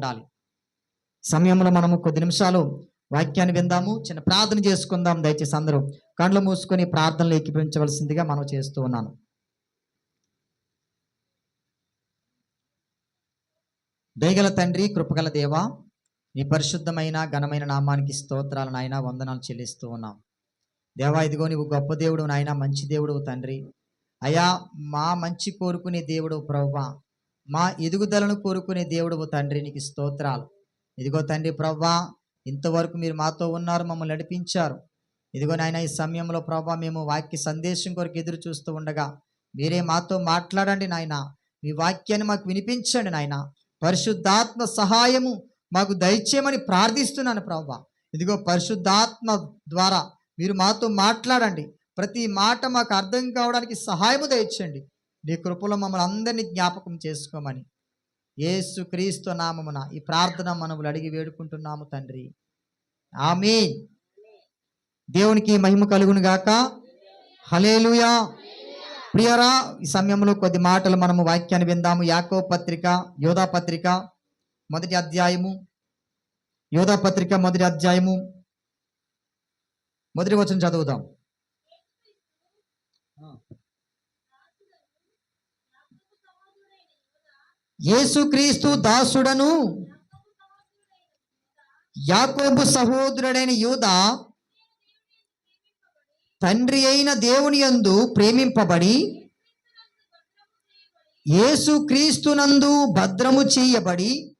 ఉండాలి. సమయంలో మనము కొద్ది నిమిషాలు వాక్యాన్ని విందాము చిన్న ప్రార్థన చేసుకుందాం దయచేసి అందరూ. కండ్లు మూసుకొని ప్రార్థనలు ఏకీపించవలసిందిగా మనం చేస్తూ ఉన్నాను. దయగల తండ్రి కృపగల దేవ నీ పరిశుద్ధమైన ఘనమైన నామానికి స్తోత్రాలు నాయన వందనాలు చెల్లిస్తూ ఉన్నాం. దేవా ఇదిగో నీవు గొప్ప దేవుడు నాయన మంచి దేవుడు తండ్రి. అయా మా మంచి కోరుకునే దేవుడు ప్రభా మా ఎదుగుదలను కోరుకునే దేవుడు తండ్రి. నీకు స్తోత్రాలు. ఇదిగో తండ్రి ప్రవ్వా ఇంతవరకు మీరు మాతో ఉన్నారు మమ్మల్ని నడిపించారు. ఇదిగో నాయన ఈ సమయంలో ప్రభా మేము వాక్య సందేశం కొరకు ఎదురు చూస్తూ ఉండగా మీరే మాతో మాట్లాడండి నాయన. మీ వాక్యాన్ని మాకు వినిపించండి నాయన. పరిశుద్ధాత్మ సహాయము మాకు దయచేయమని ప్రార్థిస్తున్నాను ప్రభా ఇదిగో పరిశుద్ధాత్మ ద్వారా మీరు మాతో మాట్లాడండి. ప్రతి మాట మాకు అర్థం కావడానికి సహాయము దయచండి నీ కృపలో మమ్మల్ని అందరినీ జ్ఞాపకం చేసుకోమని. ఏసు క్రీస్తు నామమున ఈ ప్రార్థన మనములు అడిగి వేడుకుంటున్నాము తండ్రి. ఆమె దేవునికి మహిమ కలుగును గాక. హలేలుయా ప్రియరా ఈ సమయంలో కొద్ది మాటలు మనము వాక్యాన్ని విందాము. యాకో పత్రిక యోధా పత్రిక మొదటి అధ్యాయము. యోధా పత్రిక మొదటి అధ్యాయము. మొదటి వచనం చదువుదాం. యేసుక్రీస్తు దాసుడను యాకోబు సహోదరుడైన యూద తండ్రి అయిన దేవుని యందు ప్రేమింపబడి యేసుక్రీస్తునందు భద్రము చేయబడి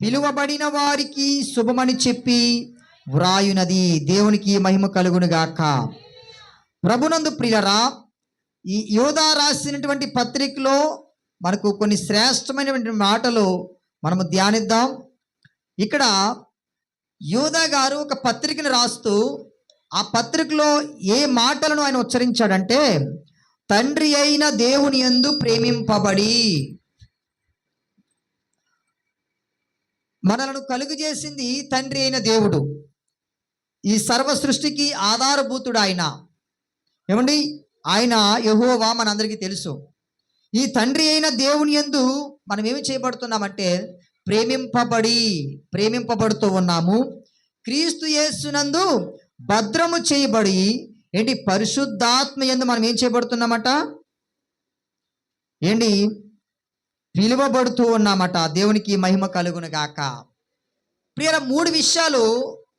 పిలువబడిన వారికి శుభమని చెప్పి వ్రాయునది. దేవునికి మహిమ కలుగునుగాక ప్రభునందు ప్రియరా ఈ యోధా రాసినటువంటి పత్రికలో మనకు కొన్ని శ్రేష్టమైనటువంటి మాటలు మనము ధ్యానిద్దాం. ఇక్కడ యోధా గారు ఒక పత్రికను రాస్తూ ఆ పత్రికలో ఏ మాటలను ఆయన ఉచ్చరించాడంటే తండ్రి అయిన దేవుని యందు ప్రేమింపబడి మనలను కలుగు చేసింది తండ్రి అయిన దేవుడు. ఈ సర్వ సృష్టికి ఆధారభూతుడు ఆయన. ఏమండి? ఆయన యహోవా మనందరికీ తెలుసు. ఈ తండ్రి అయిన దేవుని యందు మనం ఏమి చేయబడుతున్నామంటే ప్రేమింపబడి ప్రేమింపబడుతూ ఉన్నాము. క్రీస్తు యేసునందు భద్రము చేయబడి ఏంటి? పరిశుద్ధాత్మ ఎందు మనం ఏం చేయబడుతున్నామట? ఏంటి? పిలువబడుతూ ఉన్నామట. దేవునికి మహిమ కలుగును గాక. ప్రియర మూడు విషయాలు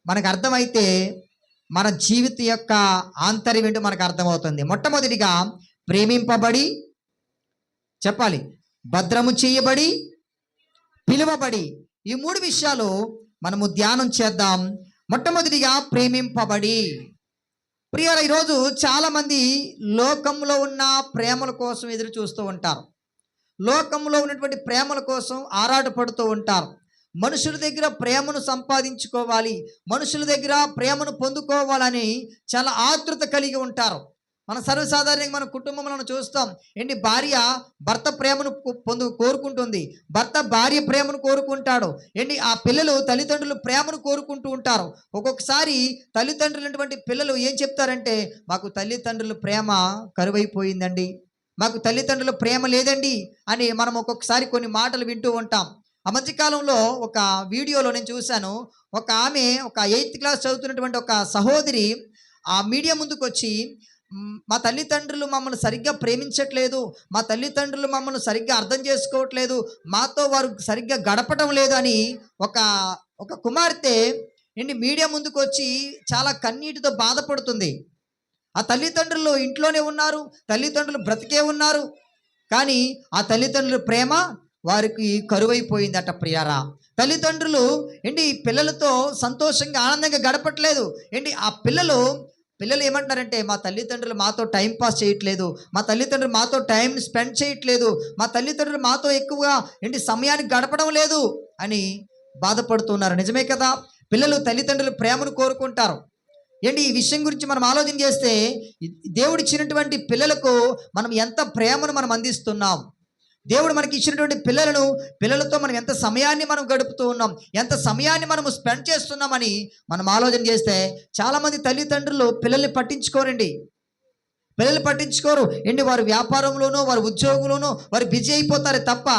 మనకు అర్థమైతే మన జీవిత యొక్క ఆంతర్యం ఏంటో మనకు అర్థమవుతుంది. మొట్టమొదటిగా ప్రేమింపబడి చెప్పాలి. భద్రము చేయబడి పిలువబడి ఈ మూడు విషయాలు మనము ధ్యానం చేద్దాం. మొట్టమొదటిగా ప్రేమింపబడి. ప్రియుల ఈరోజు చాలామంది లోకంలో ఉన్న ప్రేమల కోసం ఎదురు చూస్తూ ఉంటారు. లోకంలో ఉన్నటువంటి ప్రేమల కోసం ఆరాటపడుతూ ఉంటారు. మనుషుల దగ్గర ప్రేమను సంపాదించుకోవాలి మనుషుల దగ్గర ప్రేమను పొందుకోవాలని చాలా ఆతృత కలిగి ఉంటారు. మన సర్వసాధారణంగా మన కుటుంబంలో చూస్తాం. ఏంటి? భార్య భర్త ప్రేమను పొందు కోరుకుంటుంది. భర్త భార్య ప్రేమను కోరుకుంటాడు. ఏంటి? ఆ పిల్లలు తల్లిదండ్రులు ప్రేమను కోరుకుంటూ ఉంటారు. ఒక్కొక్కసారి తల్లిదండ్రులటువంటి పిల్లలు ఏం చెప్తారంటే మాకు తల్లిదండ్రుల ప్రేమ కరువైపోయిందండి. మాకు తల్లిదండ్రుల ప్రేమ లేదండి అని మనం ఒక్కొక్కసారి కొన్ని మాటలు వింటూ ఉంటాం. ఆ మధ్యకాలంలో ఒక వీడియోలో నేను చూశాను. ఒక ఆమె ఒక ఎయిత్ క్లాస్ చదువుతున్నటువంటి ఒక సహోదరి ఆ మీడియా ముందుకు వచ్చి మా తల్లిదండ్రులు మమ్మల్ని సరిగ్గా ప్రేమించట్లేదు. మా తల్లిదండ్రులు మమ్మల్ని సరిగ్గా అర్థం చేసుకోవట్లేదు. మాతో వారు సరిగ్గా గడపడం లేదు అని ఒక ఒక కుమార్తె ఏంటి మీడియా ముందుకు వచ్చి చాలా కన్నీటితో బాధపడుతుంది. ఆ తల్లిదండ్రులు ఇంట్లోనే ఉన్నారు. తల్లిదండ్రులు బ్రతికే ఉన్నారు. కానీ ఆ తల్లిదండ్రుల ప్రేమ వారికి కరువైపోయిందట ప్రియారా. తల్లిదండ్రులు ఏంటి పిల్లలతో సంతోషంగా ఆనందంగా గడపట్లేదు. ఏంటి ఆ పిల్లలు పిల్లలు ఏమంటారంటే మా తల్లిదండ్రులు మాతో టైం పాస్ చేయట్లేదు. మా తల్లిదండ్రులు మాతో టైం స్పెండ్ చేయట్లేదు. మా తల్లిదండ్రులు మాతో ఎక్కువగా ఏంటి సమయాన్ని గడపడం లేదు అని బాధపడుతున్నారు. నిజమే కదా? పిల్లలు తల్లిదండ్రులు ప్రేమను కోరుకుంటారు. ఏంటి ఈ విషయం గురించి మనం ఆలోచన చేస్తే దేవుడిచ్చినటువంటి పిల్లలకు మనం ఎంత ప్రేమను మనం అందిస్తున్నాం? దేవుడు మనకి ఇచ్చినటువంటి పిల్లలను పిల్లలతో మనం ఎంత సమయాన్ని మనం గడుపుతూ ఉన్నాం ఎంత సమయాన్ని మనం స్పెండ్ చేస్తున్నామని మనం ఆలోచన చేస్తే చాలామంది తల్లిదండ్రులు పిల్లల్ని పట్టించుకోరండి. పిల్లలు పట్టించుకోరు. ఏంటి వారు వ్యాపారంలోనూ వారి ఉద్యోగంలోనూ వారు బిజీ అయిపోతారు తప్ప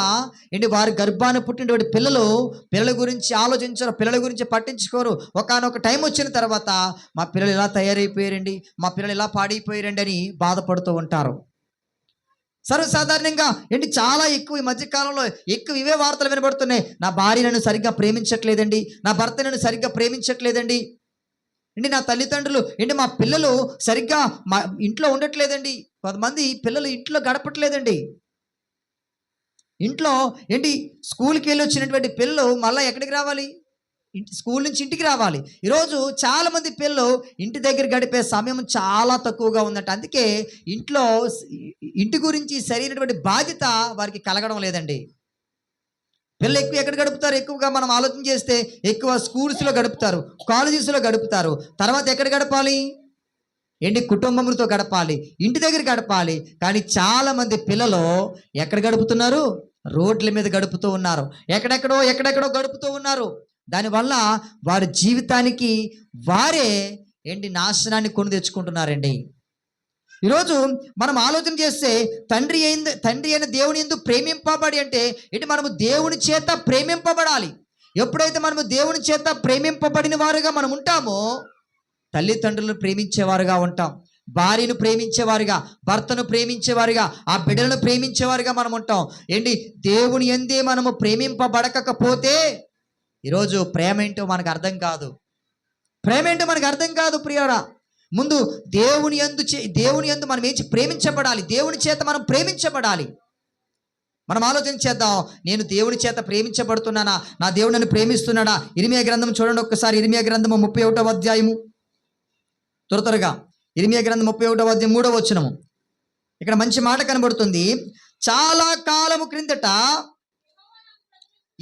ఏంటి వారి గర్భాన్ని పుట్టినటువంటి పిల్లలు పిల్లల గురించి ఆలోచించరు పిల్లల గురించి పట్టించుకోరు. ఒకనొక టైం వచ్చిన తర్వాత మా పిల్లలు ఇలా తయారైపోయారండి మా పిల్లలు ఇలా పాడైపోయారండి అని బాధపడుతూ ఉంటారు. సర్వసాధారణంగా ఏంటి? చాలా ఎక్కువ ఈ మధ్యకాలంలో ఎక్కువ ఇవే వార్తలు వినబడుతున్నాయి. నా భార్య నన్ను సరిగ్గా ప్రేమించట్లేదండి. నా భర్త నన్ను సరిగ్గా ప్రేమించట్లేదండి. ఏంటి? నా తల్లిదండ్రులు ఏంటి? మా పిల్లలు సరిగ్గా మా ఇంట్లో ఉండట్లేదండి. కొంతమంది పిల్లలు ఇంట్లో గడపట్లేదండి. ఇంట్లో ఏంటి? స్కూల్కి వెళ్ళి వచ్చినటువంటి పిల్లలు మళ్ళీ ఎక్కడికి రావాలి? ఇంటి స్కూల్ నుంచి ఇంటికి రావాలి. ఈరోజు చాలామంది పిల్లలు ఇంటి దగ్గర గడిపే సమయం చాలా తక్కువగా ఉందట. అందుకే ఇంట్లో ఇంటి గురించి సరైనటువంటి బాధ్యత వారికి కలగడం లేదండి. పిల్లలు ఎక్కువ ఎక్కడ గడుపుతారు? ఎక్కువగా మనం ఆలోచన చేస్తే ఎక్కువ స్కూల్స్లో గడుపుతారు కాలేజెస్లో గడుపుతారు. తర్వాత ఎక్కడ గడపాలి? ఏంటి? కుటుంబములతో గడపాలి ఇంటి దగ్గర గడపాలి. కానీ చాలామంది పిల్లలు ఎక్కడ గడుపుతున్నారు? రోడ్ల మీద గడుపుతూ ఉన్నారు. ఎక్కడెక్కడో ఎక్కడెక్కడో గడుపుతూ ఉన్నారు. దానివల్ల వారి జీవితానికి వారే ఏంటి నాశనాన్ని కొని తెచ్చుకుంటున్నారండి. ఈరోజు మనం ఆలోచన చేస్తే తండ్రి అయిన తండ్రి అయిన దేవుని ఎందు ప్రేమింపబడి అంటే ఏంటి మనము దేవుని చేత ప్రేమింపబడాలి. ఎప్పుడైతే మనము దేవుని చేత ప్రేమింపబడిన వారుగా మనం ఉంటామో తల్లిదండ్రులను ప్రేమించేవారుగా ఉంటాం. భార్యను ప్రేమించేవారుగా భర్తను ప్రేమించేవారుగా ఆ బిడ్డలను ప్రేమించేవారుగా మనం ఉంటాం. ఏంటి దేవుని ఎందే మనము ప్రేమింపబడకపోతే ఈరోజు ప్రేమ ఏంటో మనకు అర్థం కాదు. ప్రేమ ఏంటో మనకు అర్థం కాదు ప్రియరా ముందు దేవుని ఎందు చే- దేవుని ఎందు మనం ఏంచి ప్రేమించబడాలి. దేవుని చేత మనం ప్రేమించబడాలి. మనం ఆలోచన చేద్దాం నేను దేవుని చేత ప్రేమించబడుతున్నానా? నా దేవుడు నన్ను ప్రేమిస్తున్నాడా? ఇరిమియా గ్రంథం చూడండి ఒక్కసారి. ఇరిమియా గ్రంథము ముప్పై ఒకటో అధ్యాయము. త్వర త్వరగా. ఇరిమియా గ్రంథం ముప్పై ఒకటో అధ్యాయం మూడవ వచనము. ఇక్కడ మంచి మాట కనబడుతుంది. చాలా కాలము క్రిందట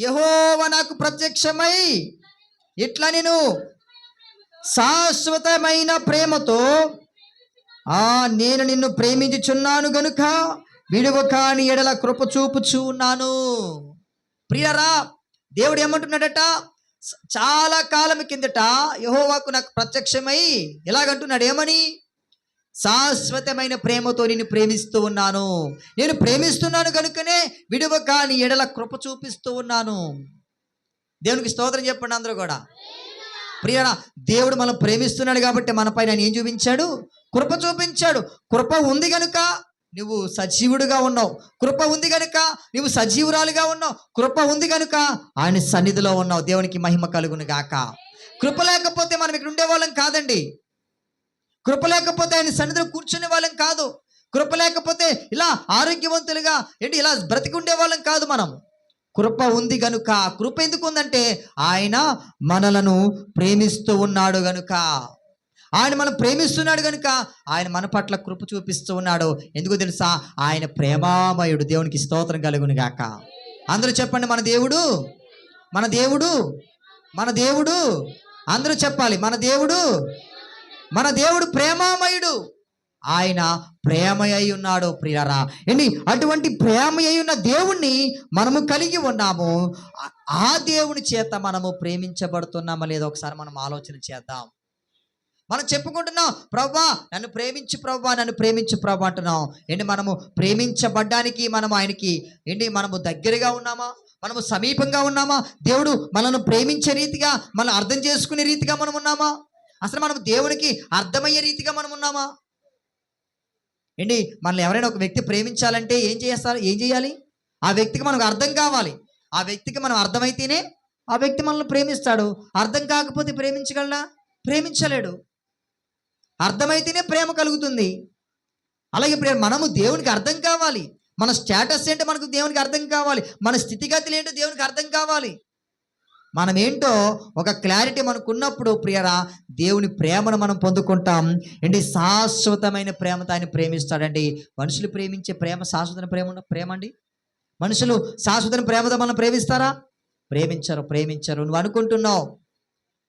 యహోవ నాకు ప్రత్యక్షమై ఇట్లా నేను శాశ్వతమైన ప్రేమతో ఆ నేను నిన్ను ప్రేమించుచున్నాను గనుక విడువ కాని ఎడల కృప చూపుచున్నాను ప్రియరా దేవుడు ఏమంటున్నాడట? చాలా కాలం కిందట యహోవాకు నాకు ప్రత్యక్షమై ఎలాగంటున్నాడు? ఏమని? శాశ్వతమైన ప్రేమతో నేను ప్రేమిస్తూ ఉన్నాను. నేను ప్రేమిస్తున్నాను కనుకనే విడువ కాని ఎడల కృప చూపిస్తూ ఉన్నాను. దేవునికి స్తోత్రం చెప్పండి అందరూ కూడా. ప్రియరా దేవుడు మనం ప్రేమిస్తున్నాడు కాబట్టి మన పైన ఏం చూపించాడు? కృప చూపించాడు. కృప ఉంది కనుక నువ్వు సజీవుడుగా ఉన్నావు. కృప ఉంది కనుక నువ్వు సజీవురాలుగా ఉన్నావు. కృప ఉంది కనుక ఆయన సన్నిధిలో ఉన్నావు. దేవునికి మహిమ కలుగును గాక. కృప లేకపోతే మనం ఇక్కడ ఉండేవాళ్ళం కాదండి. కృప లేకపోతే ఆయన సన్నిధిలో కూర్చునే వాళ్ళం కాదు. కృప లేకపోతే ఇలా ఆరోగ్యవంతులుగా ఏంటి ఇలా బ్రతికుండే ఉండేవాళ్ళం కాదు మనం కృప ఉంది గనుక కృప ఎందుకు ఉందంటే ఆయన మనలను ప్రేమిస్తూ ఉన్నాడు గనుక. ఆయన మనం ప్రేమిస్తున్నాడు గనుక ఆయన మన పట్ల కృప చూపిస్తూ ఉన్నాడు. ఎందుకు తెలుసా? ఆయన ప్రేమామయుడు. దేవునికి స్తోత్రం కలుగును గాక. అందరూ చెప్పండి మన దేవుడు? మన దేవుడు? మన దేవుడు? అందరూ చెప్పాలి మన దేవుడు? మన దేవుడు ప్రేమామయుడు. ఆయన ప్రేమయ్య ఉన్నాడు ప్రియరా ఏంటి? అటువంటి ప్రేమయ్య ఉన్న దేవుణ్ణి మనము కలిగి ఉన్నాము. ఆ- దేవుని చేత మనము ప్రేమించబడుతున్నామా లేదో ఒకసారి మనం ఆలోచన చేద్దాం. మనం చెప్పుకుంటున్నాం ప్రవ్వా నన్ను ప్రేమించు ప్రవ్వా నన్ను ప్రేమించు ప్రవ్వా అంటున్నాం. ఏంటి? మనము ప్రేమించబడ్డానికి మనం ఆయనకి ఏంటి? మనము దగ్గరగా ఉన్నామా? మనము సమీపంగా ఉన్నామా? దేవుడు మనల్ని ప్రేమించే రీతిగా మనం అర్థం చేసుకునే రీతిగా మనం ఉన్నామా? అసలు మనం దేవునికి అర్థమయ్యే రీతిగా మనం ఉన్నామా? ఏంటి? మనల్ని ఎవరైనా ఒక వ్యక్తి ప్రేమించాలంటే ఏం చేస్తారు? ఏం చేయాలి? ఆ వ్యక్తికి మనకు అర్థం కావాలి. ఆ వ్యక్తికి మనం అర్థమైతేనే ఆ వ్యక్తి మనల్ని ప్రేమిస్తాడు. అర్థం కాకపోతే ప్రేమించగలడా? ప్రేమించలేడు. అర్థమైతేనే ప్రేమ కలుగుతుంది. అలాగే ప్రేమ మనము దేవునికి అర్థం కావాలి. మన స్టేటస్ ఏంటో మనకు దేవునికి అర్థం కావాలి. మన స్థితిగతులు ఏంటో దేవునికి అర్థం కావాలి. మనం ఏంటో ఒక క్లారిటీ మనకు ఉన్నప్పుడు ప్రియరా దేవుని ప్రేమను మనం పొందుకుంటాం. ఏంటి? శాశ్వతమైన ప్రేమతో ఆయన ప్రేమిస్తాడండి. మనుషులు ప్రేమించే ప్రేమ శాశ్వత ప్రేమ ప్రేమ అండి? మనుషులు శాశ్వత ప్రేమతో మనం ప్రేమిస్తారా? ప్రేమించరు ప్రేమించరు. నువ్వు అనుకుంటున్నావు.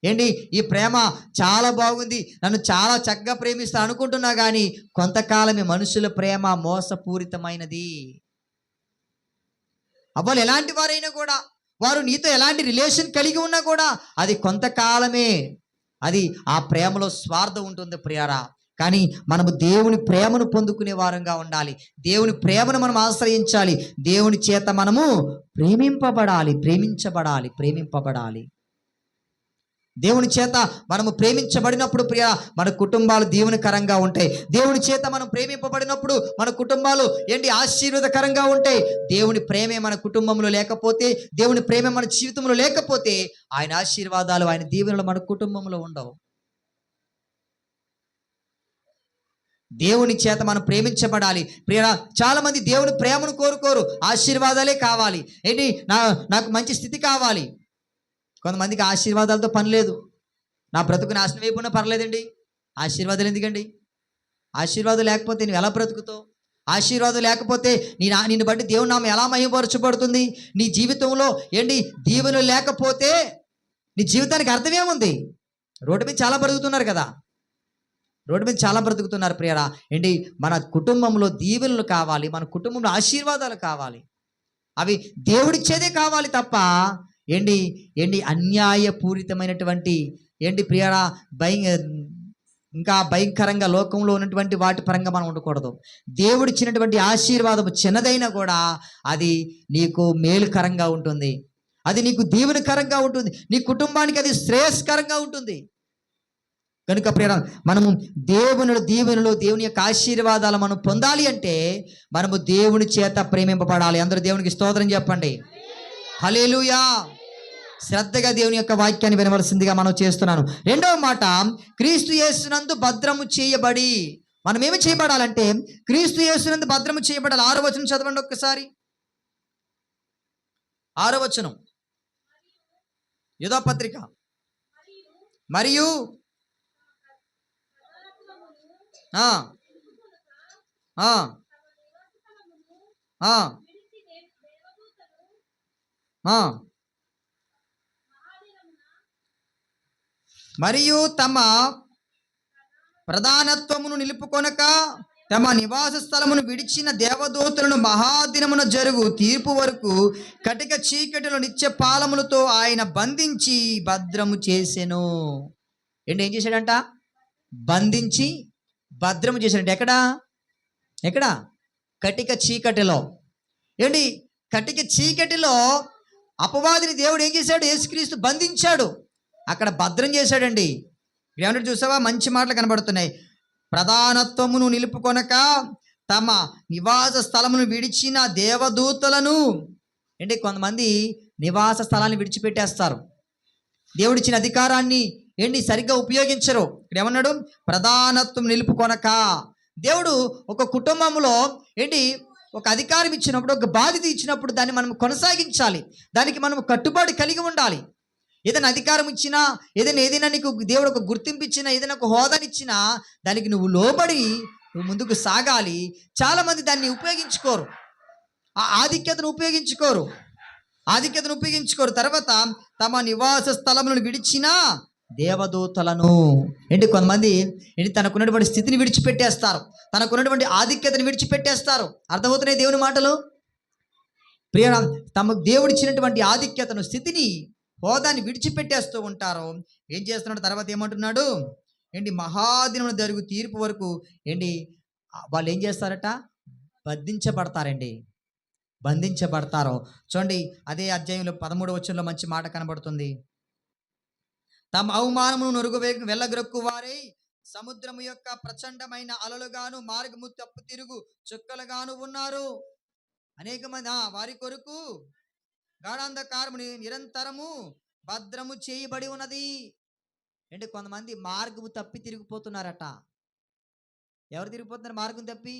ఏంటి? ఈ ప్రేమ చాలా బాగుంది. నన్ను చాలా చక్కగా ప్రేమిస్తా అనుకుంటున్నా కానీ కొంతకాలమే మనుషుల ప్రేమ మోసపూరితమైనది. అవ్వాలి ఎలాంటి వారైనా కూడా వారు నీతో ఎలాంటి రిలేషన్ కలిగి ఉన్నా కూడా అది కొంతకాలమే. అది ఆ ప్రేమలో స్వార్థం ఉంటుంది ప్రియారా. కానీ మనము దేవుని ప్రేమను పొందుకునే వారంగా ఉండాలి. దేవుని ప్రేమను మనం ఆశ్రయించాలి. దేవుని చేత మనము ప్రేమింపబడాలి ప్రేమించబడాలి ప్రేమింపబడాలి. దేవుని చేత మనము ప్రేమించబడినప్పుడు ప్రియ మన కుటుంబాలు దీవెనకరంగా ఉంటాయి. దేవుని చేత మనం ప్రేమింపబడినప్పుడు మన కుటుంబాలు ఏంటి ఆశీర్వాదకరంగా ఉంటాయి. దేవుని ప్రేమే మన కుటుంబంలో లేకపోతే దేవుని ప్రేమే మన జీవితంలో లేకపోతే ఆయన ఆశీర్వాదాలు ఆయన దీవెనలు మన కుటుంబంలో ఉండవు. దేవుని చేత మనం ప్రేమించబడాలి. ప్రియ చాలా మంది దేవుని ప్రేమను కోరుకోరు ఆశీర్వాదాలే కావాలి. ఏంటి నా నాకు మంచి స్థితి కావాలి. కొంతమందికి ఆశీర్వాదాలతో పని లేదు. నా బ్రతుకు నాశనం అయిపోయినా పర్లేదండి. ఆశీర్వాదాలు ఎందుకండి? ఆశీర్వాదం లేకపోతే నువ్వు ఎలా బ్రతుకుతావు? ఆశీర్వాదం లేకపోతే నీ నా నిన్ను బట్టి దేవుని నామ ఎలా మహిమపరచబడుతుంది? నీ జీవితంలో ఏంటి? దీవెనలు లేకపోతే నీ జీవితానికి అర్థమేముంది రోడ్డు మీద చాలా బ్రతుకుతున్నారు కదా. రోడ్డు మీద చాలా బ్రతుకుతున్నారు ప్రియరా. ఏంటి? మన కుటుంబంలో దీవెనలు కావాలి. మన కుటుంబంలో ఆశీర్వాదాలు కావాలి. అవి దేవుడిచ్చేదే కావాలి తప్ప ఏంటి? ఏంటి అన్యాయపూరితమైనటువంటి ఏంటి ప్రియరా భయ ఇంకా భయంకరంగా లోకంలో ఉన్నటువంటి వాటి పరంగా మనం ఉండకూడదు. దేవుడిచ్చినటువంటి ఆశీర్వాదం చిన్నదైనా కూడా అది నీకు మేలుకరంగా ఉంటుంది. అది నీకు దీవెనకరంగా ఉంటుంది. నీ కుటుంబానికి అది శ్రేయస్కరంగా ఉంటుంది. కనుక ప్రేర మనము దేవుని దీవెనలు దేవుని యొక్క ఆశీర్వాదాలు మనం పొందాలి అంటే మనము దేవుని చేత ప్రేమింపబడాలి. అందరూ దేవునికి స్తోత్రం చెప్పండి. హలేలుయా శ్రద్ధగా దేవుని యొక్క వాక్యాన్ని వినవలసిందిగా మనం చేస్తున్నాను. రెండవ మాట క్రీస్తు యేసునందు భద్రము చేయబడి. మనం ఏమి చేయబడాలంటే క్రీస్తు యేసునందు భద్రము చేయబడాలి. ఆరో వచనం చదవండి ఒక్కసారి. ఆరో వచనం. యుధపత్రిక. మరియు ఆ, ఆ, ఆ. మరియు తమ ప్రధానత్వమును నిలుపుకొనక తమ నివాస స్థలమును విడిచిన దేవదూతలను మహాదినమున జరుగు తీర్పు వరకు కటిక చీకటిలో నిత్య పాలములతో ఆయన బంధించి భద్రము చేసెను. ఏంటి ఏం చేశాడంట? బంధించి భద్రము చేశాడంట. ఎక్కడా? ఎక్కడా? కటిక చీకటిలో. ఏంటి? కటిక చీకటిలో అపవాదిని దేవుడు ఏం చేశాడు? యేసుక్రీస్తు బంధించాడు. అక్కడ భద్రం చేశాడండి. ఏమంటే చూసావా? మంచి మాటలు కనబడుతున్నాయి. ప్రధానత్వమును నిలుపుకొనక తమ నివాస స్థలమును విడిచిన దేవదూతలను ఏంటి? కొంతమంది నివాస స్థలాన్ని విడిచిపెట్టేస్తారు. దేవుడిచ్చిన అధికారాన్ని ఏంటి? సరిగ్గా ఉపయోగించరు. ఇక్కడ ఏమన్నాడు? ప్రధానత్వం నిలుపుకొనక. దేవుడు ఒక కుటుంబంలో ఏంటి? ఒక అధికారం ఇచ్చినప్పుడు ఒక బాధ్యత ఇచ్చినప్పుడు దాన్ని మనం కొనసాగించాలి. దానికి మనం కట్టుబడి కలిగి ఉండాలి. ఏదైనా అధికారం ఇచ్చినా ఏదైనా ఏదైనా నీకు దేవుడు ఒక గుర్తింపు ఇచ్చినా ఏదైనా ఒక హోదానిచ్చినా దానికి నువ్వు లోబడి నువ్వు ముందుకు సాగాలి. చాలామంది దాన్ని ఉపయోగించుకోరు. ఆ ఆధిక్యతను ఉపయోగించుకోరు. ఆధిక్యతను ఉపయోగించుకోరు. తర్వాత తమ నివాస స్థలములను విడిచినా దేవదూతలను. ఏంటి కొంతమంది ఏంటి తనకున్నటువంటి స్థితిని విడిచిపెట్టేస్తారు. తనకున్నటువంటి ఆధిక్యతను విడిచిపెట్టేస్తారు. అర్థమవుతున్నాయి దేవుని మాటలు? ప్రియ తమకు దేవుడిచ్చినటువంటి ఆధిక్యతను స్థితిని హోదాన్ని విడిచిపెట్టేస్తూ ఉంటారు. ఏం చేస్తున్నాడు? తర్వాత ఏమంటున్నాడు? ఏంటి మహాదినం జరుగు తీర్పు వరకు ఏంటి వాళ్ళు ఏం చేస్తారట? బంధించబడతారండి. బంధించబడతారు. చూడండి అదే అధ్యాయంలో పదమూడు వచ్చంలో మంచి మాట కనబడుతుంది. తమ అవమానమును నొరుగు వెళ్ళగ్రొక్కు వారై సముద్రము యొక్క ప్రచండమైన అలలుగాను మార్గము తప్పు తిరుగు చుక్కలుగాను ఉన్నారు. అనేక మంది వారి కొరకు గాఢాంధకారముని నిరంతరము భద్రము చేయబడి ఉన్నది. అంటే కొంతమంది మార్గము తప్పి తిరిగిపోతున్నారట. ఎవరు తిరిగిపోతున్నారు మార్గం తప్పి?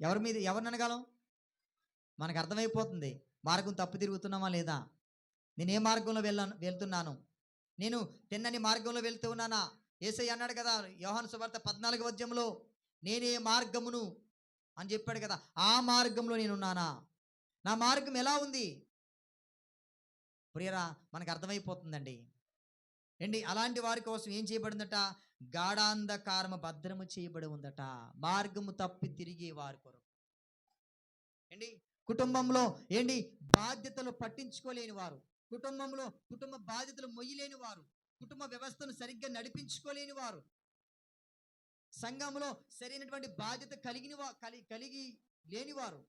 ఎవరి మీద ఎవరిని అనగలం మనకు అర్థమైపోతుంది మార్గం తప్పు తిరుగుతున్నామా లేదా? నేను ఏ మార్గంలో వెళ్ళాను వెళ్తున్నాను. నేను తిన్నని మార్గంలో వెళ్తూ ఉన్నానా? ఏసై అన్నాడు కదా యోహాను సువార్త పద్నాలుగు వద్యంలో నేనే మార్గమును అని చెప్పాడు కదా ఆ మార్గంలో నేనున్నానా? నా మార్గం ఎలా ఉంది? ప్రియరా మనకు అర్థమైపోతుందండి. ఏంటి? అలాంటి వారి కోసం ఏం చేయబడిందట? గాఢాంధకారము భద్రము చేయబడి ఉందట. మార్గము తప్పి తిరిగి వారి కొరకు. ఏంటి? కుటుంబంలో ఏంటి? బాధ్యతలు పట్టించుకోలేని వారు. కుటుంబంలో కుటుంబ బాధ్యతలు మొయ్యలేని వారు కుటుంబ వ్యవస్థను సరిగ్గా నడిపించుకోలేని వారు సంఘంలో సరైనటువంటి బాధ్యత కలిగిన కలిగి కలిగి లేనివారు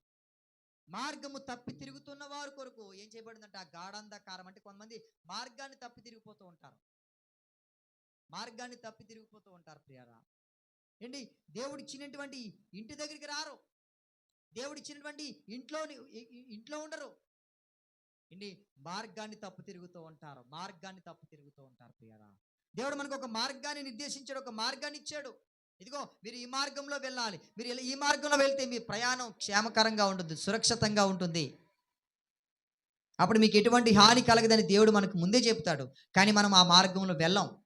మార్గము తప్పి తిరుగుతున్న వారి కొరకు ఏం చేయబడిందంటే ఆ గాఢాంధకారం. అంటే కొంతమంది మార్గాన్ని తప్పి తిరిగిపోతూ ఉంటారు. మార్గాన్ని తప్పి తిరిగిపోతూ ఉంటారు ప్రియారా. ఏంటి? దేవుడు ఇచ్చినటువంటి ఇంటి దగ్గరికి రారు. దేవుడు ఇచ్చినటువంటి ఇంట్లో ఇంట్లో ఉండరు. ఏంటి మార్గాన్ని తప్పు తిరుగుతూ ఉంటారు మార్గాన్ని తప్పు తిరుగుతూ ఉంటారు ప్రియరా. దేవుడు మనకు ఒక మార్గాన్ని నిర్దేశించాడు ఒక మార్గాన్ని ఇచ్చాడు. ఇదిగో మీరు ఈ మార్గంలో వెళ్ళాలి. మీరు ఇలా ఈ మార్గంలో వెళ్తే మీ ప్రయాణం క్షేమకరంగా ఉంటుంది సురక్షితంగా ఉంటుంది. అప్పుడు మీకు ఎటువంటి హాని కలగదని దేవుడు మనకు ముందే చెప్తాడు కానీ మనం ఆ మార్గంలో వెళ్ళాం.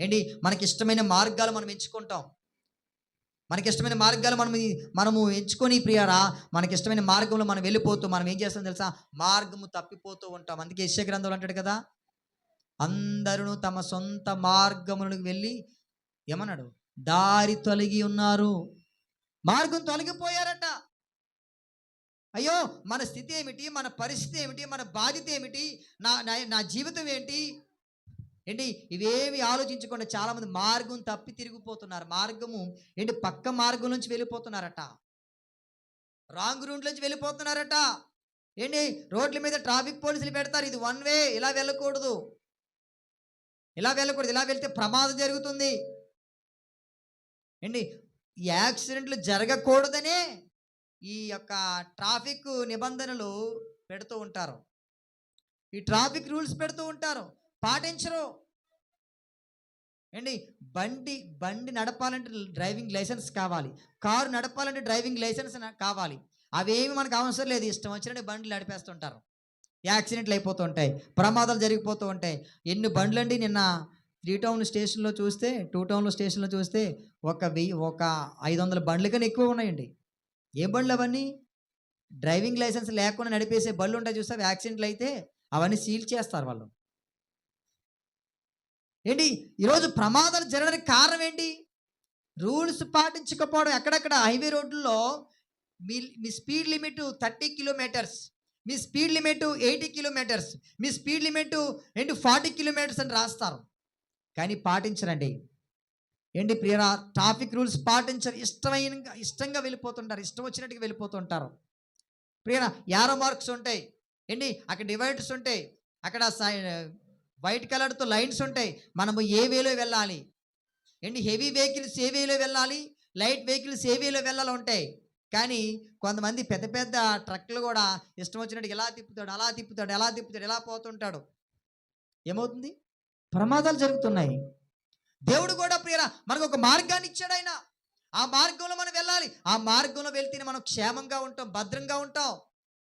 ఏంటి? మనకి ఇష్టమైన మార్గాలు మనం ఎంచుకుంటాం. మనకి ఇష్టమైన మార్గాలు మనం మనము ఎంచుకొని ప్రియారా మనకి ఇష్టమైన మార్గంలో మనం వెళ్ళిపోతూ మనం ఏం చేస్తాం తెలుసా? మార్గము తప్పిపోతూ ఉంటాం. అందుకే యశ్య గ్రంథంలో అంటాడు కదా అందరూ తమ సొంత మార్గములకు వెళ్ళి ఏమన్నాడు? దారి తొలగి ఉన్నారు. మార్గం తొలగిపోయారట. అయ్యో మన స్థితి ఏమిటి? మన పరిస్థితి ఏమిటి? మన బాధ్యత ఏమిటి? నా నా- నా జీవితం ఏంటి? ఏంటి? ఇవేవి ఆలోచించకుండా చాలా మంది మార్గం తప్పి తిరిగిపోతున్నారు. మార్గము ఏంటి? పక్క మార్గం నుంచి వెళ్ళిపోతున్నారట. రాంగ్ రూట్ నుంచి వెళ్ళిపోతున్నారట. ఏంటి? రోడ్ల మీద ట్రాఫిక్ పోలీసులు పెడతారు. ఇది వన్ వే. ఇలా వెళ్ళకూడదు. ఇలా వెళ్ళకూడదు. ఇలా వెళ్తే ప్రమాదం జరుగుతుంది. ఏంటి? యాక్సిడెంట్లు జరగకూడదనే ఈ యొక్క ట్రాఫిక్ నిబంధనలు పెడుతూ ఉంటారు. ఈ ట్రాఫిక్ రూల్స్ పెడుతూ ఉంటారు. పాటించరు. ఏంటి? బండి బండి నడపాలంటే డ్రైవింగ్ లైసెన్స్ కావాలి. కారు నడపాలంటే డ్రైవింగ్ లైసెన్స్ కావాలి. అవేమి మనకు అవసరం లేదు. ఇష్టం వచ్చినట్టు బండ్లు నడిపేస్తుంటారు. యాక్సిడెంట్లు అయిపోతుంటాయి ప్రమాదాలు జరిగిపోతూ ఉంటాయి. ఎన్ని బండ్లు అండి నిన్న త్రీ టౌన్ స్టేషన్లో చూస్తే టూ టౌన్లో స్టేషన్లో చూస్తే ఒక వెయ్యి ఒక ఐదు వందల బండ్ల కన్నా ఎక్కువ ఉన్నాయండి. ఏ బండ్లు అవన్నీ? డ్రైవింగ్ లైసెన్స్ లేకుండా నడిపేసే బళ్ళు ఉంటాయి చూస్తే యాక్సిడెంట్లు అయితే అవన్నీ సీల్ చేస్తారు వాళ్ళు. ఏంటి? ఈరోజు ప్రమాదాలు జరగడానికి కారణం ఏంటి? రూల్స్ పాటించకపోవడం ఎక్కడెక్కడ? హైవే రోడ్లలో మీ మీ స్పీడ్ లిమిట్ థర్టీ కిలోమీటర్స్ మీ స్పీడ్ లిమిట్ ఎయిటీ కిలోమీటర్స్ మీ స్పీడ్ లిమిట్ ఏంటి? ఫార్టీ కిలోమీటర్స్ అని రాస్తారు. కానీ పాటించరండి. ఏంటి ప్రియరా? Traffic rules పాటించరు. ఇష్టమైన ఇష్టంగా వెళ్ళిపోతుంటారు. ఇష్టం వచ్చినట్టుగా వెళ్ళిపోతుంటారు. ప్రియరా యారో మార్క్స్ ఉంటాయి. ఏంటి? అక్కడ డివైడర్స్ ఉంటాయి. అక్కడ వైట్ కలర్తో లైన్స్ ఉంటాయి. మనము ఏ వేలో వెళ్ళాలి? ఏంటి? హెవీ వెహికల్స్ ఏ వేలో వెళ్ళాలి? లైట్ వెహికల్స్ ఏ వేలో వెళ్ళాలి ఉంటాయి. కానీ కొంతమంది పెద్ద పెద్ద ట్రక్లు కూడా ఇష్టం వచ్చినట్టు ఎలా తిప్పుతాడు అలా తిప్పుతాడు ఎలా తిప్పుతాడు ఎలా పోతుంటాడు. ఏమవుతుంది? ప్రమాదాలు జరుగుతున్నాయి. దేవుడు కూడా ప్రియరా మనకు ఒక మార్గాన్ని ఇచ్చాడు ఆయన. ఆ మార్గంలో మనం వెళ్ళాలి. ఆ మార్గంలో వెళ్తేనే మనం క్షేమంగా ఉంటాం భద్రంగా ఉంటాం.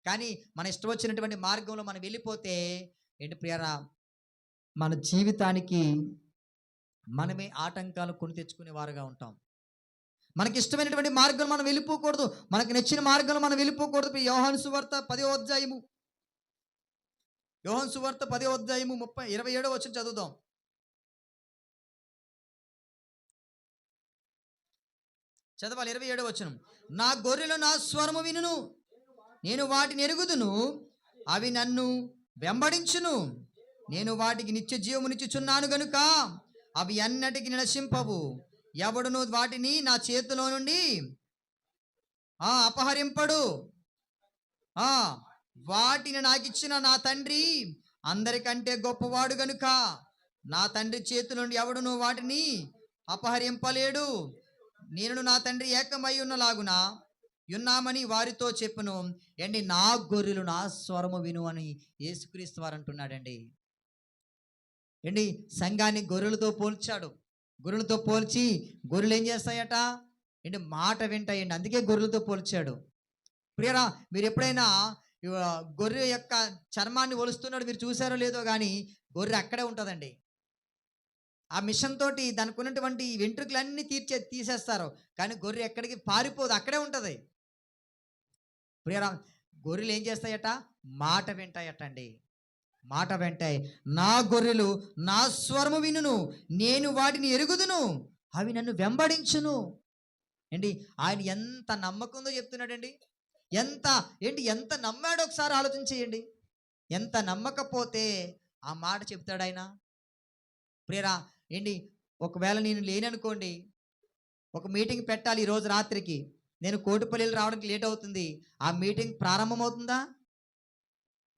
కానీ మన ఇష్టం వచ్చినటువంటి మార్గంలో మనం వెళ్ళిపోతే ఏంటి ప్రియరా మన జీవితానికి మనమే ఆటంకాలు కొని తెచ్చుకునే వారుగా ఉంటాం. మనకి ఇష్టమైనటువంటి మార్గం మనం వెళ్ళిపోకూడదు. మనకు నచ్చిన మార్గంలో మనం వెళ్ళిపోకూడదు. ఇప్పుడు యోహాను సువార్త పదో అధ్యాయము. యోహాను సువార్త పదో అధ్యాయము ముప్పై ఇరవై ఏడో వచ్చిన చదువుదాం. చదవాలి ఇరవై ఏడో వచనం. నా గొర్రెలు నా స్వరము వినును. నేను వాటిని ఎరుగుదును. అవి నన్ను వెంబడించును. నేను వాటికి నిత్య జీవమునిచ్చుచున్నాను గనుక అవి అన్నటికి నశింపవు ఎవడును వాటిని నా చేతిలో నుండి ఆ అపహరింపడు. ఆ వాటిని నాకిచ్చిన నా తండ్రి అందరికంటే గొప్పవాడు గనుక నా తండ్రి చేతి నుండి ఎవడును వాటిని అపహరింపలేడు. నేను నా తండ్రి ఏకమై ఉన్నలాగున? ఉన్నామని వారితో చెప్పును. ఏంటి నా గొర్రెలు నా స్వరము విను అని యేసుక్రీస్తు వారు అంటున్నాడండి ఏంటి? సంఘాన్ని గొర్రెలతో పోల్చాడు. గొర్రెలతో పోల్చి గొర్రెలు ఏం చేస్తాయట? ఏంటి? మాట వింటాయండి అందుకే గొర్రెలతో పోల్చాడు. ప్రియరా మీరు ఎప్పుడైనా గొర్రె యొక్క చర్మాన్ని ఒలుస్తున్నాడు మీరు చూసారో లేదో కానీ గొర్రె అక్కడే ఉంటుందండి. ఆ మిషన్ తోటి దానికి ఉన్నటువంటి వెంట్రుకలన్నీ తీర్చే తీసేస్తారు. కానీ గొర్రె ఎక్కడికి పారిపోదు. అక్కడే ఉంటుంది. ప్రియరా గొర్రెలు ఏం చేస్తాయట? మాట వింటాయట అండి మాట వెంటాయి నా గొర్రెలు నా స్వరము వినును నేను వాటిని ఎరుగుదును అవి నన్ను వెంబడించును. ఏంటి? ఆయన ఎంత నమ్మకంతో చెప్తున్నాడండి? ఎంత ఏంటి ఎంత నమ్మాడో ఒకసారి ఆలోచన చేయండి ఎంత నమ్మకపోతే ఆ మాట చెప్తాడు ఆయన. ప్రియరా ఏంటి ఒకవేళ నేను లేననుకోండి ఒక మీటింగ్ పెట్టాలి ఈరోజు రాత్రికి. నేను కోటిపల్లిలో రావడానికి లేట్ అవుతుంది. ఆ మీటింగ్ ప్రారంభమవుతుందా?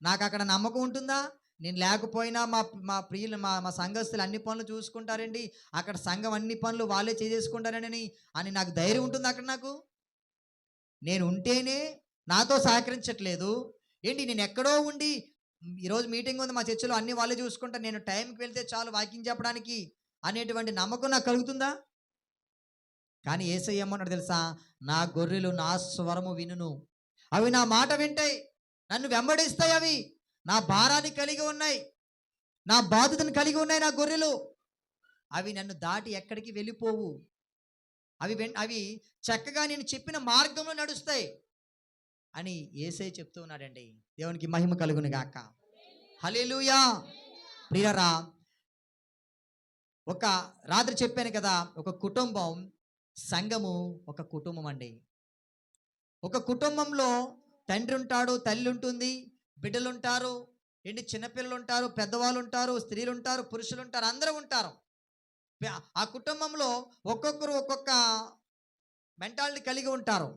నాకు అక్కడ నమ్మకం ఉంటుందా? నేను లేకపోయినా మా మా ప్రియులు మా మా సంఘస్థులు అన్ని పనులు చూసుకుంటారండి. అక్కడ సంఘం అన్ని పనులు వాళ్ళే చేసేసుకుంటారని అని నాకు ధైర్యం ఉంటుంది అక్కడ నాకు? నేను ఉంటేనే నాతో సహకరించట్లేదు. ఏంటి నేను ఎక్కడో ఉండి ఈరోజు మీటింగ్ ఉంది మా చర్చలో అన్ని వాళ్ళే చూసుకుంటారు నేను టైంకి వెళ్తే చాలు వాకింగ్ చెప్పడానికి అనేటువంటి నమ్మకం నాకు కలుగుతుందా? కానీ ఏసయ్యమ్మన్నాడు తెలుసా? నా గొర్రెలు నా స్వరము వినును. అవి నా మాట వింటాయి. నన్ను వెంబడిస్తాయి అవి. నా భారాన్ని కలిగి ఉన్నాయి. నా బాధ్యతను కలిగి ఉన్నాయి నా గొర్రెలు. అవి నన్ను దాటి ఎక్కడికి వెళ్ళిపోవు. అవి వెన్ అవి చక్కగా నేను చెప్పిన మార్గంలో నడుస్తాయి అని ఏసై చెప్తూ ఉన్నాడండి. దేవునికి మహిమ కలుగును గాక. హలేలుయా ప్రియరా ఒక రాత్రి చెప్పాను కదా ఒక కుటుంబం సంఘము ఒక కుటుంబం అండి. ఒక కుటుంబంలో తండ్రి ఉంటాడు తల్లి ఉంటుంది బిడ్డలు ఉంటారు ఏంటి చిన్నపిల్లలు ఉంటారు పెద్దవాళ్ళు ఉంటారు స్త్రీలు ఉంటారు పురుషులు ఉంటారు అందరూ ఉంటారు ఆ కుటుంబంలో ఒక్కొక్కరు ఒక్కొక్క మెంటాలిటీ కలిగి ఉంటారు.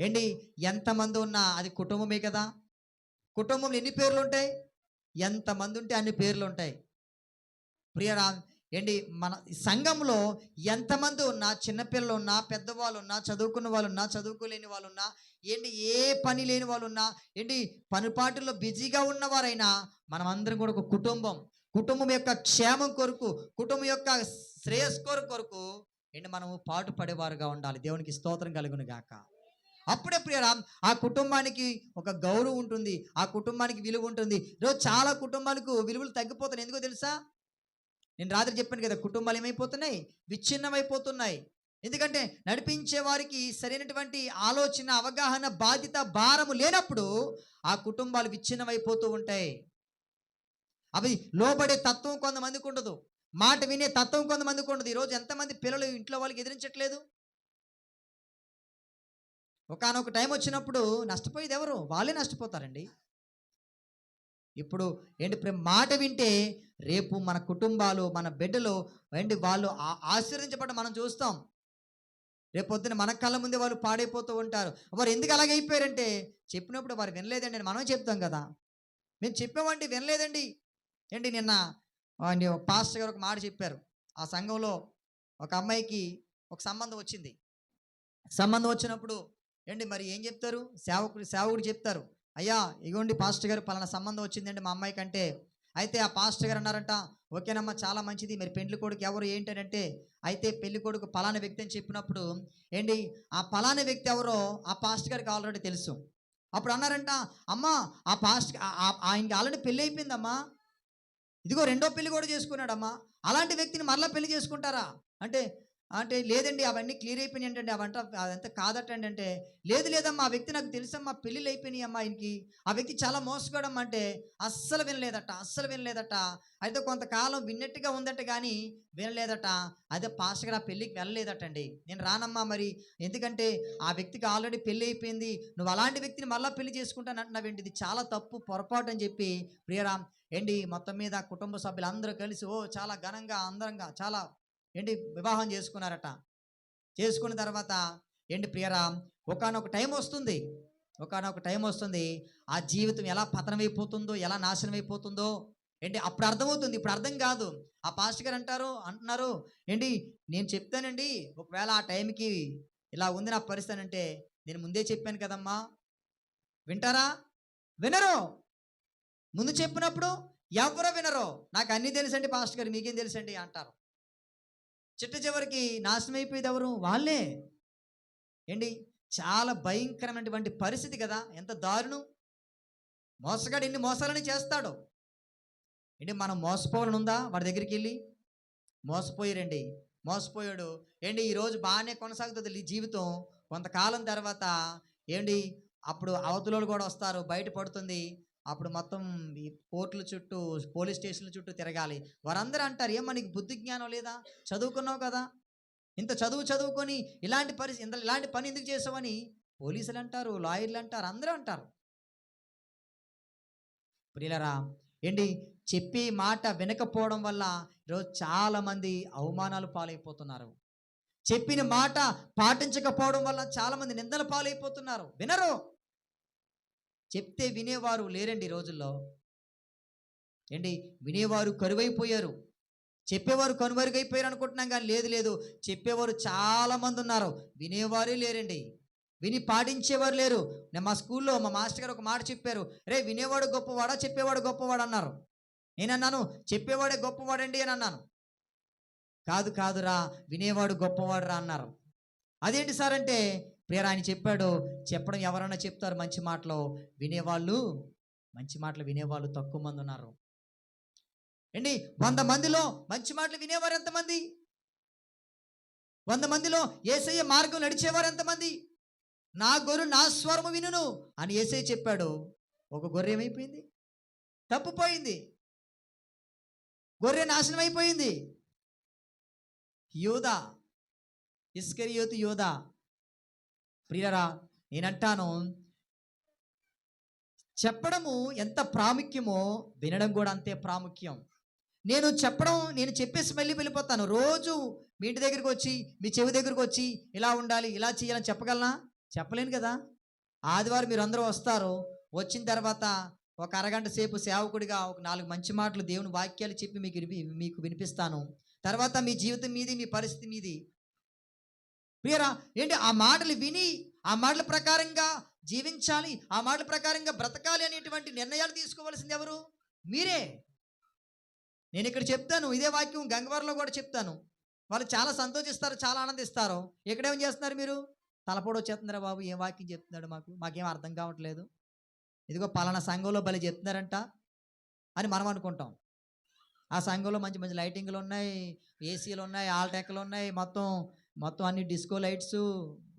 ఏంటి? ఎంతమంది ఉన్నా అది కుటుంబమే కదా. కుటుంబంలో ఎన్ని పేర్లు ఉంటాయి ఎంతమంది ఉంటే అన్ని పేర్లు ఉంటాయి ప్రియరా ఏంటి? మన సంఘంలో ఎంతమంది ఉన్నా చిన్నపిల్లలు ఉన్నా పెద్దవాళ్ళు ఉన్నా చదువుకున్న వాళ్ళు ఉన్నా చదువుకోలేని వాళ్ళు ఉన్నా ఏంటి? ఏ పని లేని వాళ్ళు ఉన్నా ఏంటి? పనిపాటుల్లో బిజీగా ఉన్నవారైనా మనమందరం కూడా ఒక కుటుంబం. కుటుంబం యొక్క క్షేమం కొరకు కుటుంబం యొక్క శ్రేయస్కోర కొరకు ఏంటి? మనము పాటు పడేవారుగా ఉండాలి. దేవునికి స్తోత్రం కలుగును గాక. అప్పుడే ప్రియరా ఆ కుటుంబానికి ఒక గౌరవం ఉంటుంది. ఆ కుటుంబానికి విలువ ఉంటుంది. ఈరోజు చాలా కుటుంబాలకు విలువలు తగ్గిపోతున్నాయి. ఎందుకో తెలుసా? నేను రాత్రి చెప్పాను కదా కుటుంబాలు ఏమైపోతున్నాయి? విచ్ఛిన్నమైపోతున్నాయి. ఎందుకంటే నడిపించే వారికి సరైనటువంటి ఆలోచన అవగాహన బాధ్యత భారము లేనప్పుడు ఆ కుటుంబాలు విచ్ఛిన్నమైపోతూ ఉంటాయి. అవి లోబడే తత్వం కొంతమందికి ఉండదు. మాట వినే తత్వం కొంతమందికి ఉండదు. ఈరోజు ఎంతమంది పిల్లలు ఇంట్లో వాళ్ళకి ఎదిరించట్లేదు? ఒకనొక టైం వచ్చినప్పుడు నష్టపోయేది ఎవరు? వాళ్ళే నష్టపోతారండి. ఇప్పుడు ఏంటి ప్రేమ? మాట వింటే రేపు మన కుటుంబాలు మన బిడ్డలు ఏంటి వాళ్ళు ఆ- మనం చూస్తాం. రేపొద్దున మన కళ్ళ ముందే వాళ్ళు పాడైపోతూ ఉంటారు. వారు ఎందుకు అలాగే అయిపోయారంటే చెప్పినప్పుడు వారు వినలేదండి. అని మనమే చెప్తాం కదా. మేము చెప్పామండి వినలేదండి. ఏంటి నిన్న పాస్టర్ గారు ఒక మాట చెప్పారు. ఆ సంఘంలో ఒక అమ్మాయికి ఒక సంబంధం వచ్చింది. సంబంధం వచ్చినప్పుడు ఏంటి మరి ఏం చెప్తారు? సేవకుడు సేవకుడు చెప్తారు. అయ్యా ఇగోండి పాస్టర్ గారు పలానా సంబంధం వచ్చిందండి మా అమ్మాయి కంటే. అయితే ఆ పాస్టర్ గారు అన్నారంట ఓకేనమ్మా చాలా మంచిది. మరి పెళ్ళి కొడుకు ఎవరు ఏంటంటే అయితే పెళ్ళి కొడుకు పలానా వ్యక్తి అని చెప్పినప్పుడు ఏంటి ఆ పలానా వ్యక్తి ఎవరో ఆ పాస్టర్ గారికి ఆల్రెడీ తెలుసు. అప్పుడు అన్నారంట అమ్మా ఆ పాస్ట్ ఆయనకి ఆల్రెడీ పెళ్ళి అయిపోయిందమ్మా. ఇదిగో రెండో పెళ్ళి కూడా చేసుకున్నాడమ్మా. అలాంటి వ్యక్తిని మరలా పెళ్ళి చేసుకుంటారా? అంటే అంటే లేదండి అవన్నీ క్లియర్ అయిపోయినాయి అంటే అవంట అదంతా కాదటండి అంటే లేదు లేదమ్మా ఆ వ్యక్తి నాకు తెలుసమ్మా పెళ్ళిళ్ళు అయిపోయినాయి అమ్మా ఆయనకి. ఆ వ్యక్తి చాలా మోసగాడమ్మా అంటే అస్సలు వినలేదట అస్సలు వినలేదట. అయితే కొంతకాలం విన్నట్టుగా ఉందట కానీ వినలేదట. అదే పాస్టర్ ఆ పెళ్ళికి వెళ్ళలేదటండి. నేను రానమ్మా మరి ఎందుకంటే ఆ వ్యక్తికి ఆల్రెడీ పెళ్ళి అయిపోయింది. నువ్వు అలాంటి వ్యక్తిని మళ్ళీ పెళ్ళి చేసుకుంటాను అంటున్నావేంటి? ఇది చాలా తప్పు పొరపాటు అని చెప్పి ప్రియరామ్ ఏంటి మొత్తం మీద కుటుంబ సభ్యులు అందరూ కలిసి ఓ చాలా ఘనంగా అందరంగా చాలా ఏంటి వివాహం చేసుకున్నారట. చేసుకున్న తర్వాత ఏంటి ప్రియరా ఒకనొక టైం వస్తుంది. ఒకనొక టైం వస్తుంది. ఆ జీవితం ఎలా పతనమైపోతుందో ఎలా నాశనం అయిపోతుందో ఏంటి అప్పుడు అర్థమవుతుంది. ఇప్పుడు అర్థం కాదు. ఆ పాస్ట్ గారు అంటారు అంటున్నారు ఏంటి నేను చెప్తానండి ఒకవేళ ఆ టైంకి ఇలా ఉంది నా పరిస్థితి అంటే నేను ముందే చెప్పాను కదమ్మా. వింటారా? వినరు. ముందు చెప్పినప్పుడు ఎవరు వినరు. నాకు అన్నీ తెలుసండి పాస్ట్ గారు మీకేం తెలుసండి అంటారు. చిట్ట చివరికి నాశనం అయిపోయేది ఎవరు వాళ్ళే. ఏంటి? చాలా భయంకరమైనటువంటి పరిస్థితి కదా. ఎంత దారుణం. మోసగాడు ఎన్ని మోసాలని చేస్తాడు? ఏంటి? మనం మోసపోవాలని ఉందా వాడి దగ్గరికి వెళ్ళి మోసపోయారండి. మోసపోయాడు. ఏంటి? ఈరోజు బాగానే కొనసాగుతుంది ఈ జీవితం. కొంతకాలం తర్వాత ఏంటి? అప్పుడు అవతలలో కూడా వస్తారు. బయట పడుతుంది. అప్పుడు మొత్తం ఈ కోర్టుల చుట్టూ పోలీస్ స్టేషన్ల చుట్టూ తిరగాలి. వారందరూ అంటారు ఏం మనకి బుద్ధి జ్ఞానం లేదా? చదువుకున్నావు కదా? ఇంత చదువు చదువుకొని ఇలాంటి పరిస్థితి ఇంత ఇలాంటి పని ఎందుకు చేసావని పోలీసులు అంటారు లాయర్లు అంటారు అందరూ అంటారు ప్రియులరా ఏంటి? చెప్పి మాట వినకపోవడం వల్ల ఈరోజు చాలామంది అవమానాలు పాలైపోతున్నారు. చెప్పిన మాట పాటించకపోవడం వల్ల చాలామంది నిందల పాలైపోతున్నారు. వినరు. చెప్తే వినేవారు లేరండి రోజుల్లో. ఏంటి? వినేవారు కరువైపోయారు. చెప్పేవారు కనుమరుగైపోయారు అనుకుంటున్నాం కానీ లేదు లేదు. చెప్పేవారు చాలా మంది ఉన్నారు. వినేవారే లేరండి. విని పాటించేవారు లేరు. నేను మా స్కూల్లో మా మాస్టర్ గారు ఒక మాట చెప్పారు. రే వినేవాడు గొప్పవాడా? చెప్పేవాడు గొప్పవాడు? అన్నారు. నేనన్నాను చెప్పేవాడే గొప్పవాడండి అని అన్నాను. కాదు కాదురా. వినేవాడు గొప్పవాడు రా అన్నారు. అదేంటి సార్ అంటే ప్రియర్ ఆయన చెప్పాడు చెప్పడం ఎవరైనా చెప్తారు మంచి మాటలు? వినేవాళ్ళు మంచి మాటలు వినేవాళ్ళు తక్కువ మంది ఉన్నారు. ఏంటి? వంద మందిలో మంచి మాటలు వినేవారు ఎంతమంది? వంద మందిలో ఏసయ్య మార్గం నడిచేవారు ఎంతమంది? నా గొర్రె నా స్వరము వినును అని ఏసయ్య చెప్పాడు. ఒక గొర్రె ఏమైపోయింది? తప్పుపోయింది. గొర్రె నాశనం అయిపోయింది. యోధ ఇస్కరియోతు యోధా ప్రియరా నేనంటాను చెప్పడము ఎంత ప్రాముఖ్యమో వినడం కూడా అంతే ప్రాముఖ్యం. నేను చెప్పడం నేను చెప్పేసి మళ్ళీ వెళ్ళిపోతాను. రోజు మీ ఇంటి దగ్గరికి వచ్చి మీ చెవి దగ్గరికి వచ్చి ఇలా ఉండాలి ఇలా చేయాలని చెప్పగలనా? చెప్పలేను కదా. ఆదివారం మీరు అందరూ వస్తారు. వచ్చిన తర్వాత ఒక అరగంట సేపు సేవకుడిగా ఒక నాలుగు మంచి మాటలు దేవుని వాక్యాలు చెప్పి మీకు మీకు వినిపిస్తాను. తర్వాత మీ జీవితం మీది మీ పరిస్థితి మీది. ప్రియరా ఏంటి ఆ మాటలు విని ఆ మాటల ప్రకారంగా జీవించాలి ఆ మాటల ప్రకారంగా బ్రతకాలి అనేటువంటి నిర్ణయాలు తీసుకోవాల్సింది ఎవరు? మీరే. నేను ఇక్కడ చెప్తాను ఇదే వాక్యం గంగవారిలో కూడా చెప్తాను. వాళ్ళు చాలా సంతోషిస్తారు చాలా ఆనందిస్తారు. ఇక్కడేం చేస్తున్నారు మీరు? తలపోడు వచ్చేస్తున్నారా బాబు? ఏం వాక్యం చెప్తున్నాడు మాకు? మాకేం అర్థం కావట్లేదు. ఇదిగో పలానా సంఘంలో బలి చెప్తున్నారంట అని మనం అనుకుంటాం. ఆ సంఘంలో మంచి మంచి లైటింగ్లు ఉన్నాయి ఏసీలు ఉన్నాయి ఆల్టెక్లు ఉన్నాయి మొత్తం మొత్తం అన్ని డిస్కో లైట్స్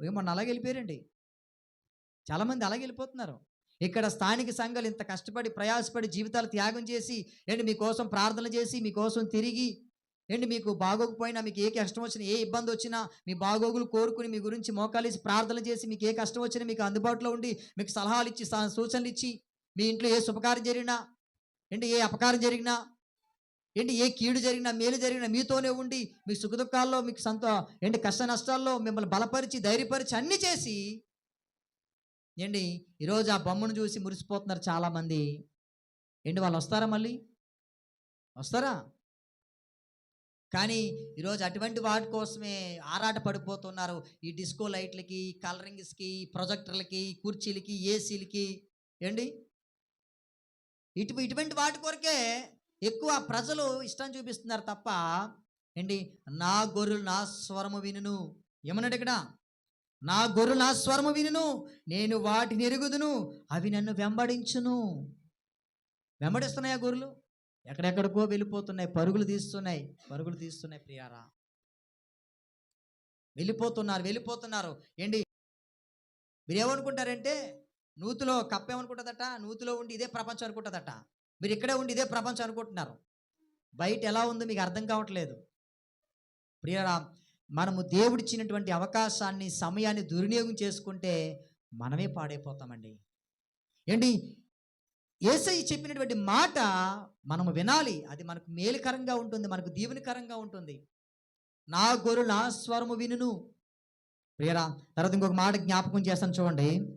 ఏమన్నా అలాగే వెళ్ళిపోయారండి. చాలామంది అలాగే వెళ్ళిపోతున్నారు. ఇక్కడ స్థానిక సంఘాలు ఇంత కష్టపడి ప్రయాసపడి జీవితాలు త్యాగం చేసి ఏంటి మీకోసం ప్రార్థన చేసి మీకోసం తిరిగి ఏంటి మీకు బాగోకపోయినా మీకు ఏ కష్టం వచ్చినా ఏ ఇబ్బంది వచ్చినా మీ బాగోగులు కోరుకుని మీ గురించి మోకాలేసి ప్రార్థన చేసి మీకు ఏ కష్టం వచ్చినా మీకు అందుబాటులో ఉండి మీకు సలహాలు ఇచ్చి సూచనలు ఇచ్చి మీ ఇంట్లో ఏ శుభకార్యం జరిగినా ఏంటి ఏ అపకారం జరిగినా ఏంటి ఏ కీడు జరిగినా మేలు జరిగినా మీతోనే ఉండి మీ సుఖదుఖాల్లో మీకు సంతో ఏంటి కష్ట నష్టాల్లో మిమ్మల్ని బలపరిచి ధైర్యపరిచి అన్నీ చేసి ఏంటి ఈరోజు ఆ బొమ్మను చూసి మురిసిపోతున్నారు చాలామంది. ఏంటి వాళ్ళు వస్తారా మళ్ళీ? వస్తారా? కానీ ఈరోజు అటువంటి వాటి కోసమే ఆరాట పడిపోతున్నారు. ఈ డిస్కో లైట్లకి కలరింగ్స్కి ప్రొజెక్టర్లకి కుర్చీలకి ఏసీలకి. ఏంటి? ఇటు ఇటువంటి వాటి కొరకే ఎక్కువ ప్రజలు ఇష్టం చూపిస్తున్నారు తప్ప ఏంటి? నా గొర్రెలు నా స్వరము వినును. ఏమన్నాడు ఇక్కడ? నా గొర్రెలు నా స్వరము వినును. నేను వాటిని ఎరుగుదును. అవి నన్ను వెంబడించును. వెంబడిస్తున్నాయా గొర్రెలు? ఎక్కడెక్కడికో వెళ్ళిపోతున్నాయి. పరుగులు తీస్తున్నాయి. పరుగులు తీస్తున్నాయి ప్రియారా. వెళ్ళిపోతున్నారు వెళ్ళిపోతున్నారు. ఏంటి? మీరు ఏమనుకుంటారంటే నూతిలో కప్ప ఏమనుకుంటుందట నూతిలో ఉండి ఇదే ప్రపంచం అనుకుంటుందట. మీరు ఇక్కడే ఉండి ఇదే ప్రపంచం అనుకుంటున్నారు. బయట ఎలా ఉందో మీకు అర్థం కావట్లేదు. ప్రియరా మనము దేవుడిచ్చినటువంటి అవకాశాన్ని సమయాన్ని దుర్వినియోగం చేసుకుంటే మనమే పాడైపోతామండి. ఏంటి? ఏసై చెప్పినటువంటి మాట మనము వినాలి. అది మనకు మేలుకరంగా ఉంటుంది మనకు దీవెనకరంగా ఉంటుంది. నా గొర్రెలు నా స్వరము వినును. ప్రియరా తర్వాత ఇంకొక మాట జ్ఞాపకం చేస్తాను చూడండి.